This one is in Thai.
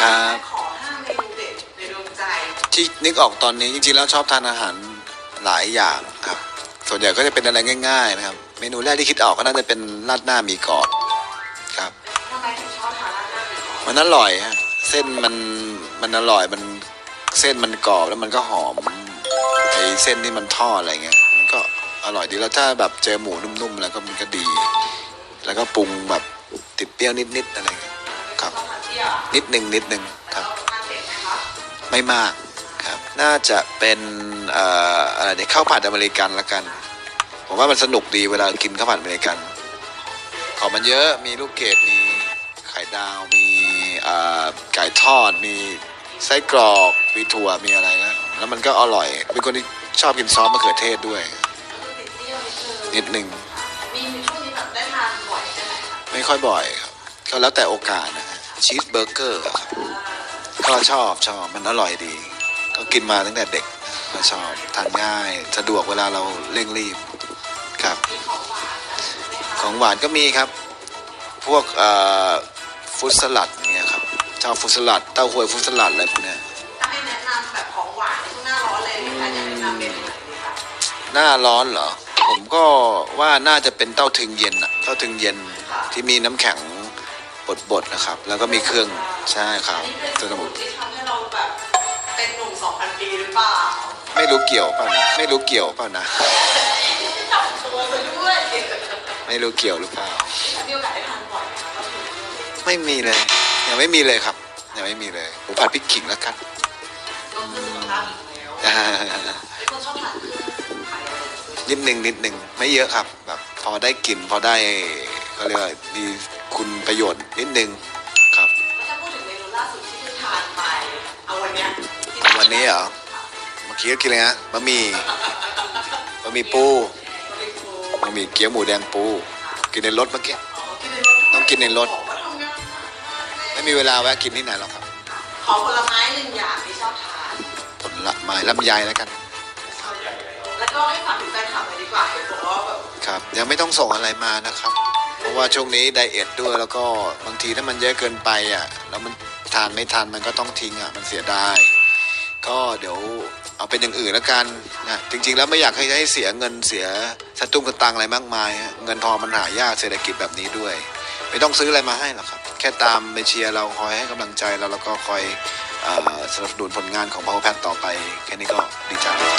ครับ ขอห้าเมนูเด็ดในดวงใจ ที่นึกออกตอนนี้จริงๆแล้วชอบทานอาหารหลายอย่างครับ ส่วนใหญ่ก็จะเป็นอะไรง่ายๆนะครับ เมนูแรกที่คิดออกก็น่าจะเป็นราดหน้าหมีกรอบครับทำไมถึงชอบทานราดหน้าหมีกรอบมันอร่อยฮะเส้นมันมันอร่อยมันเส้นมันกรอบแล้วมันก็หอมไอเส้นที่มันทอดอะไรเงี้ยมันก็อร่อยดีแล้วถ้าแบบเจอหมูนุ่มๆ แล้วก็มันก็ดี แล้วก็ปรุงแบบติดเปรี้ยวนิดๆอะไร นเที่ยวอะนิดหนึ่งนิดหนึ่งครับแล้วทานเผ็ดไหมคะไม่มากครับ น่าจะเป็นเอ่ออะไรเนี่ยข้าวผัดอเมริกันละกัน ผมว่ามันสนุกดีเวลากินข้าวผัดอเมริกัน ของมันเยอะมีลูกเกดมีไข่ดาวมีเอ่อไก่ทอดมีไส้กรอกมีถั่วมีอะไรนะแล้วมันก็อร่อยเป็นคนที่ชอบกินซอสมะเขือเทศด้วยคือติดเที่ยวนิดนึงนิดหนึ่งมีช่วงนี้แบบได้ทานบ่อยแค่ไหนคะไม่ค่อยบ่อยครับก็แล้วแต่โอกาสนะฮะ ชีสเบอร์เกอร์ครับก็ชอบชอบมันอร่อยดี ก็กินมาตั้งแต่เด็กก็ชอบทานง่ายสะดวกเวลาเราเร่งรีบครับมีของหวานอะไรไหมคะของหวานก็มีครับ พวกเอ่อฟรุตสลัดเงี้ยครับชอบฟรุตสลัดเต้าหวยฟรุตสลัดอะไรพวกเนี้ยถ้าให้แนะนำแบบของหวานในช่วงหน้าร้อนเลยนะคะอยากแนะนำเมนูไหนดีคะหน้าร้อนเหรอผมก็ว่าน่าจะเป็นเต้าถึงเย็นอะเต้าถึงเย็นที่มีน้ำแข็ง บดๆนะครับ แล้วก็มีเครื่องใช่ครับนี่เป็นสสูมุนตรที่ทำให้เราแบบเป็นหนุ่ม2,000ปีหรือเปล่าไม่รู้เกี่ยวเปล่านะไม่รู้เกี่ยวเปล่านะจับตัวซะด้วยไม่รู้เกี่ยวหรือเปล่า มีโอกาสได้ทานบ่อยไหมคะก็คือไม่มีเลย ยังไม่มีเลยครับ ยังไม่มีเลยผมผัดพริกขิงแล้วกันก็คือสุขภาพอีกแล้วอ่าเป็นคนชอบทานเครื่องไทยอะไรอย่างเงี้ยนิดหนึ่งนิดหนึ่งไม่เยอะครับแบบพอได้กลิ่นพอได้ เขาเรียกว่ามีคุณประโยชน์นิดหนึ่งครับแล้วถ้าพูดถึงเมนูล่าสุดที่เพิ่งทานไปเอาวันเนี้ยที่เอาวันนี้เหรอเมื่อกี้ก็กินอะไรฮะบะหมี่บะหมี่ปูบะหมี่เกี๊ยวหมูแดงปู กินในรถเมื่อกี้ต้องกินในรถบอกว่าทำงานไม่มีเวลาแวะกินที่ไหนหรอกครับ ขอผลไม้หนึ่งอย่างที่ชอบทานผลไม้ลำไยแล้วกัน แล้วก็ให้ฝากถึงแฟนคลับหน่อยดีกว่าเห็นบอกว่าแบบ ครับ ยังไม่ต้องส่งอะไรมานะครับเพ ราะว่าช่วงนี้ไดเอทด้วยแล้วก็บางทีถ้ามันเยอะเกินไปอะแล้วมันทานไม่ทันมันก็ต้องทิ้งอะมันเสียดายก็เดี๋ยวเอาเป็นอย่างอื่นแล้วกันนะจริง ๆ แล้วไม่อยากให้ให้เสียเงินเสียสตุ้งสตังอะไรมากมาย เงินทองมันหายากเศรษฐกิจแบบนี้ด้วย ไม่ต้องซื้ออะไรมาให้หรอกครับ แค่ตามไปเชียร์เราคอยให้กำลังใจเราแล้วก็คอยอสนับสนุนผลงานของ Power Pad ต่อไป แค่นี้ก็ดีใจแล้ว